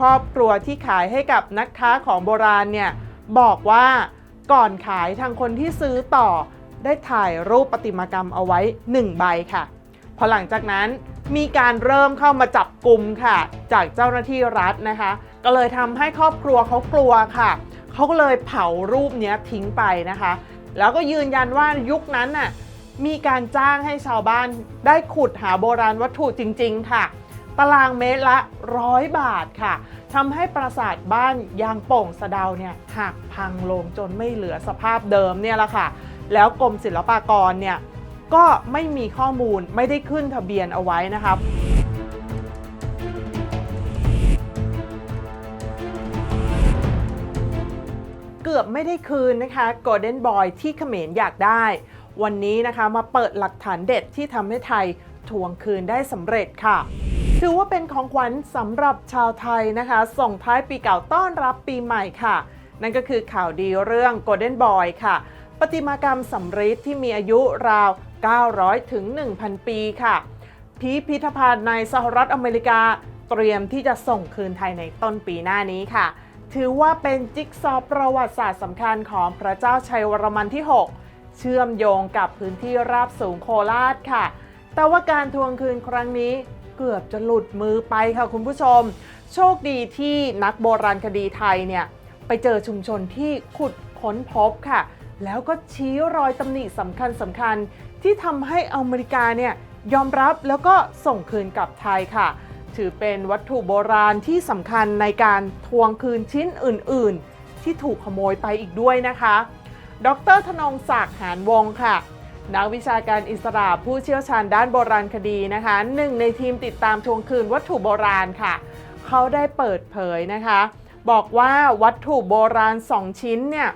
ครอบครัวที่ขายให้กับนักค้าของโบราณเนี่ยบอกว่าก่อนขายทางคนที่ซื้อต่อได้ถ่ายรูปประติมากรรมเอาไว้ 1 ใบค่ะ พอหลังจากนั้นมีการเริ่มเข้ามาจับกลุ่มค่ะ จากเจ้าหน้าที่รัฐนะคะ ก็เลยทำให้ครอบครัวเขากลัวค่ะเขาก็เลยเผารูปเนี้ยทิ้งไปนะคะ แล้วก็ยืนยันว่ายุคนั้นน่ะมีการจ้างให้ชาวบ้านได้ขุดหาโบราณวัตถุจริง ๆ ค่ะ ตารางเมตรละร้อยบาทค่ะทำให้ปราสาทบ้านยางโป่งสะเดาเนี่ยหักพังลงจนไม่เหลือสภาพเดิมเนี่ยละค่ะ แล้วกรมศิลปากรเนี่ยก็ไม่มีข้อมูลไม่ได้ขึ้นทะเบียนเอาไว้นะครับเกือบไม่ได้คืนนะคะ Golden Boy ที่เขมรอยากได้ วันนี้นะคะมาเปิดหลักฐานเด็ดที่ทำให้ไทยทวงคืนได้สำเร็จค่ะ ถือว่าเป็นของขวัญสำหรับชาวไทยนะคะ ส่งท้ายปีเก่าต้อนรับปีใหม่ค่ะ นั่นก็คือข่าวดีเรื่อง Golden Boy ค่ะประติมากรรมสำริดที่มีอายุราว 900 ถึง 1,000 ปีค่ะ พิพิธภัณฑ์ในสหรัฐอเมริกา เตรียมที่จะส่งคืนไทยในต้นปีหน้านี้ค่ะ ถือว่าเป็นจิ๊กซอว์ประวัติศาสตร์สำคัญของพระเจ้าชัยวรมันที่ 6 เชื่อมโยงกับพื้นที่ราบสูงโคราชค่ะ แต่ว่าการทวงคืนครั้งนี้ เกือบจะหลุดมือไปค่ะคุณผู้ชม โชคดีที่นักโบราณคดีไทยเนี่ยไปเจอชุมชนที่ขุดค้นพบค่ะ แล้วก็ชี้รอยตำหนิสำคัญสำคัญที่ทำให้อเมริกาเนี่ยยอมรับแล้วก็ส่งคืนกลับไทยค่ะ ถือเป็นวัตถุโบราณที่สำคัญในการทวงคืนชิ้นอื่น ๆ ที่ถูกขโมยไปอีกด้วยนะคะ ดรธนงศักดิ์หานวงค่ะ นักวิชาการอิสระผู้เชี่ยวชาญด้านโบราณคดีนะคะหนึ่งในทีมติดตามทวงคืนวัตถุโบราณค่ะ เขาได้เปิดเผยนะคะ บอกว่าวัตถุโบราณ 2 ชิ้นเนี่ย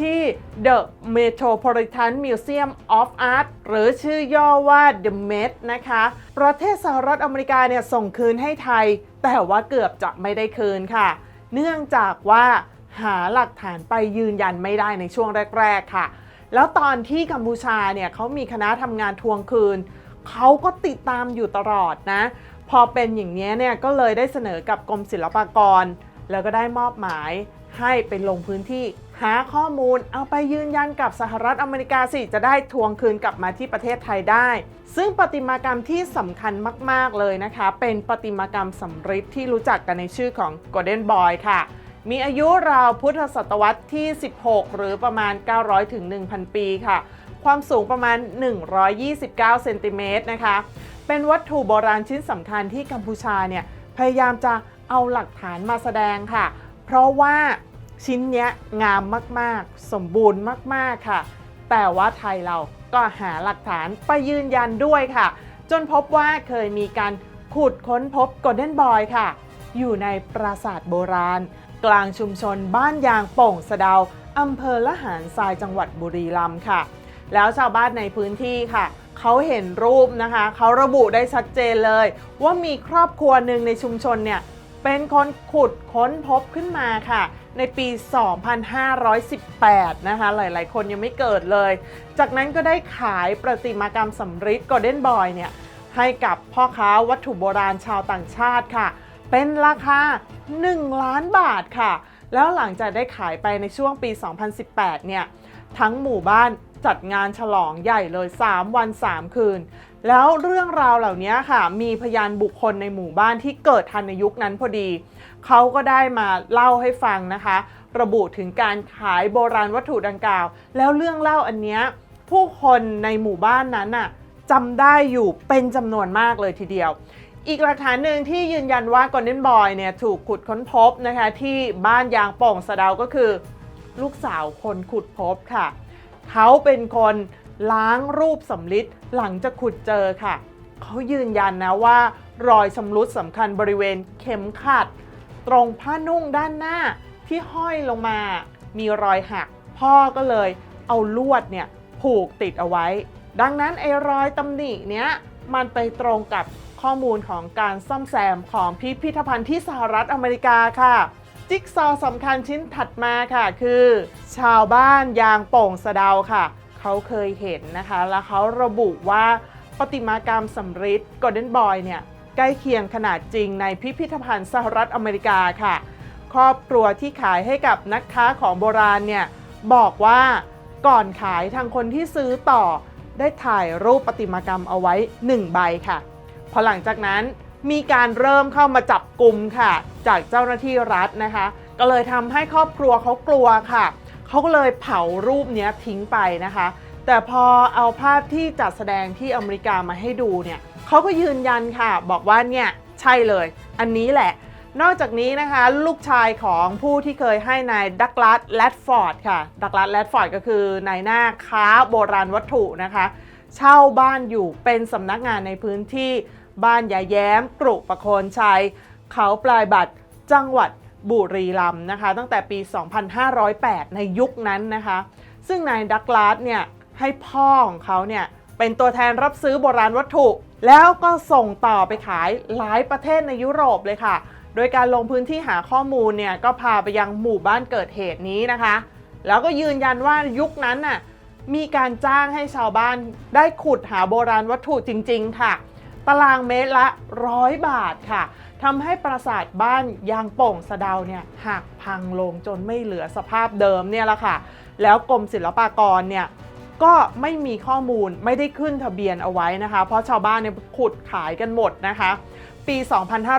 ที่ The Metropolitan Museum of Art หรือชื่อย่อว่า The Met นะคะ ประเทศสหรัฐอเมริกาเนี่ยส่งคืนให้ไทย แต่ว่าเกือบจะไม่ได้คืนค่ะ เนื่องจากว่าหาหลักฐานไปยืนยันไม่ได้ในช่วงแรก ๆ ค่ะ แล้วตอนที่กัมพูชาเนี่ยเขามีคณะทำงานทวงคืน เขาก็ติดตามอยู่ตลอดนะ พอเป็นอย่างนี้เนี่ยก็เลยได้เสนอกับกรมศิลปากร แล้วก็ได้มอบหมายให้ไปลงพื้นที่หาข้อมูลเอาไปยืนยันกับสหรัฐอเมริกาสิ จะได้ทวงคืนกลับมาที่ประเทศไทยได้ ซึ่งประติมากรรมที่สำคัญมาก ๆ เลยนะคะ เป็นประติมากรรมสำริดที่รู้จักกันในชื่อของ Golden Boy ค่ะ มีอายุราวพุทธศตวรรษที่ 16 หรือประมาณ 900ถึง1,000 ปีค่ะ ความสูงประมาณ 129 เซนติเมตรนะคะ เป็นวัตถุโบราณชิ้นสำคัญที่กัมพูชาเนี่ยพยายามจะเอาหลักฐานมาแสดงค่ะ เพราะว่าชิ้นนี้งามมากๆ สมบูรณ์มากๆค่ะ แต่ว่าไทยเราก็หาหลักฐานไปยืนยันด้วยค่ะ จนพบว่าเคยมีการขุดค้นพบ Golden Boy ค่ะ อยู่ในปราสาทโบราณ กลางชุมชนบ้านยางโป่งสะดาวอำเภอละหารทรายจังหวัดบุรีรัมย์ค่ะ แล้วชาวบ้านในพื้นที่ค่ะเขาเห็นรูปนะคะ เขาระบุได้ชัดเจนเลย ว่ามีครอบครัวหนึ่งในชุมชนเนี่ยเป็นคนขุดค้นพบขึ้นมาค่ะ ในปี 2518 นะคะ หลายๆ คนยังไม่เกิดเลย จากนั้นก็ได้ขายประติมากรรมสำริด Golden Boy เนี่ยให้กับพ่อค้าวัตถุโบราณชาวต่างชาติค่ะ เป็นราคา 1 ล้านบาทค่ะ แล้วหลังจากได้ขายไปในช่วงปี 2018 เนี่ย ทั้งหมู่บ้านจัดงานฉลองใหญ่เลย 3 วัน 3 คืน แล้วเรื่องราวเหล่านี้ค่ะ มีพยานบุคคลในหมู่บ้านที่เกิดทันในยุคนั้นพอดี เขาก็ได้มาเล่าให้ฟังนะคะ ระบุถึงการขายโบราณวัตถุดังกล่าว แล้วเรื่องเล่าอันเนี้ยผู้คนในหมู่บ้านนั้นน่ะจำได้อยู่เป็นจำนวนมากเลยทีเดียว อีกหลักฐานหนึ่งที่ยืนยันว่า Golden Boy เนี่ยถูกขุดค้นพบนะคะที่บ้านยางโป่งสะเดาก็คือ ลูกสาวคนขุดพบค่ะ เขาเป็นคนล้างรูปสำลิดหลังจากขุดเจอค่ะ เขายืนยันนะว่ารอยชำรุดสำคัญบริเวณเข็มขัด ตรงผ้านุ่งด้านหน้าที่ห้อยลงมา มีรอยหัก พ่อก็เลยเอาลวดเนี่ยผูกติดเอาไว้ ดังนั้นไอ้รอยตำหนิเนี้ยมันไปตรงกับ ข้อมูลของการซ่อมแซมของพิพิธภัณฑ์ที่สหรัฐอเมริกาค่ะ จิ๊กซอว์สำคัญชิ้นถัดมาค่ะ คือ ชาวบ้านยางโป่งสะเดาค่ะ เขาเคยเห็นนะคะ แล้วเขาระบุว่าประติมากรรมสำริด Golden Boy เนี่ยใกล้เคียงขนาดจริงในพิพิธภัณฑ์สหรัฐอเมริกาค่ะ ครอบครัวที่ขายให้กับนักค้าของโบราณเนี่ยบอกว่าก่อนขายทางคนที่ซื้อต่อได้ถ่ายรูปประติมากรรมเอาไว้ 1 ใบค่ะ พอหลังจากนั้นมีการเริ่มเข้ามาจับกลุ่มค่ะ จากเจ้าหน้าที่รัฐนะคะ ก็เลยทำให้ครอบครัวเขากลัวค่ะเขาก็เลยเผารูปนี้ทิ้งไปนะคะ แต่พอเอาภาพที่จัดแสดงที่อเมริกามาให้ดูเนี่ยเขาก็ยืนยันค่ะ บอกว่าเนี่ยใช่เลย อันนี้แหละ นอกจากนี้นะคะ ลูกชายของผู้ที่เคยให้นายดักลาสแรดฟอร์ดค่ะ ดักลาสแรดฟอร์ดก็คือนายหน้าค้าโบราณวัตถุนะคะ เช่าบ้านอยู่เป็นสำนักงานในพื้นที่บ้านยาแย้ม กรุประโคนชัย เขาปลายบัตรจังหวัดบุรีรัมย์นะคะ ตั้งแต่ปี 2508 ในยุคนั้นนะคะ ซึ่งนายดักลาสเนี่ยให้พ่อของเขาเนี่ยเป็นตัวแทนรับซื้อโบราณวัตถุ แล้วก็ส่งต่อไปขายหลายประเทศในยุโรปเลยค่ะ โดยการลงพื้นที่หาข้อมูลเนี่ยก็พาไปยังหมู่บ้านเกิดเหตุนี้นะคะ แล้วก็ยืนยันว่ายุคนั้นน่ะ มีการจ้างให้ชาวบ้านได้ขุดหาโบราณวัตถุจริง ๆ ค่ะ ตารางเมตรละร้อยบาทค่ะทำให้ปราสาทบ้านยางโป่งสะเดาเนี่ยหักพังลงจนไม่เหลือสภาพเดิมเนี่ยละค่ะ แล้วกรมศิลปากรเนี่ยก็ไม่มีข้อมูลไม่ได้ขึ้นทะเบียนเอาไว้นะคะ เพราะชาวบ้านเนี่ยขุดขายกันหมดนะคะ ปี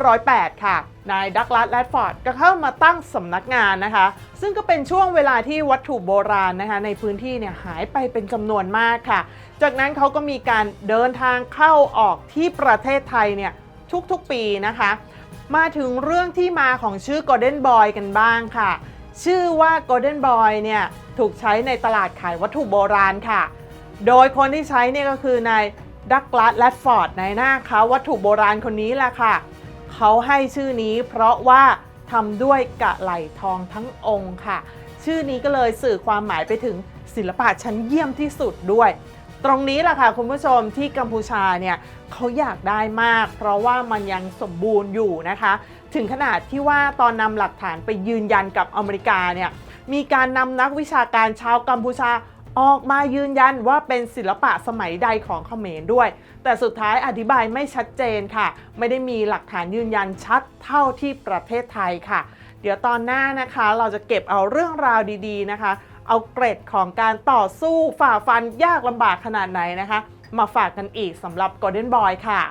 2508 ค่ะ นายดักลัสแรดฟอร์ดก็เข้ามาตั้งสำนักงานนะคะ ซึ่งก็เป็นช่วงเวลาที่วัตถุโบราณนะคะ ในพื้นที่เนี่ยหายไปเป็นจำนวนมากค่ะ จากนั้นเขาก็มีการเดินทางเข้าออกที่ประเทศไทยเนี่ยทุกๆปีนะคะ มาถึงเรื่องที่มาของชื่อ Golden Boy กันบ้างค่ะ ชื่อว่า Golden Boy เนี่ยถูกใช้ในตลาดขายวัตถุโบราณค่ะ โดยคนที่ใช้เนี่ยก็คือนาย ดักลาสแรดฟอร์ดในหน้าเขาวัตถุโบราณคนนี้แหละค่ะ เขาให้ชื่อนี้เพราะว่าทำด้วยกะไหลทองทั้งองค์ค่ะ ชื่อนี้ก็เลยสื่อความหมายไปถึงศิลปะชั้นเยี่ยมที่สุดด้วย ตรงนี้แหละค่ะคุณผู้ชมที่กัมพูชาเนี่ยเขาอยากได้มาก เพราะว่ามันยังสมบูรณ์อยู่นะคะ ถึงขนาดที่ว่าตอนนำหลักฐานไปยืนยันกับอเมริกาเนี่ยมีการนำนักวิชาการชาวกัมพูชา ออกมายืนยันว่าเป็นศิลปะสมัยใดของเขมรด้วย แต่สุดท้ายอธิบายไม่ชัดเจนค่ะ ไม่ได้มีหลักฐานยืนยันชัดเท่าที่ประเทศไทยค่ะ เดี๋ยวตอนหน้านะคะเราจะเก็บเอาเรื่องราวดีๆนะคะ เอาเกร็ดของการต่อสู้ฝ่าฟันยากลำบากขนาดไหนนะคะ มาฝากกันอีกสำหรับ Golden Boy ค่ะ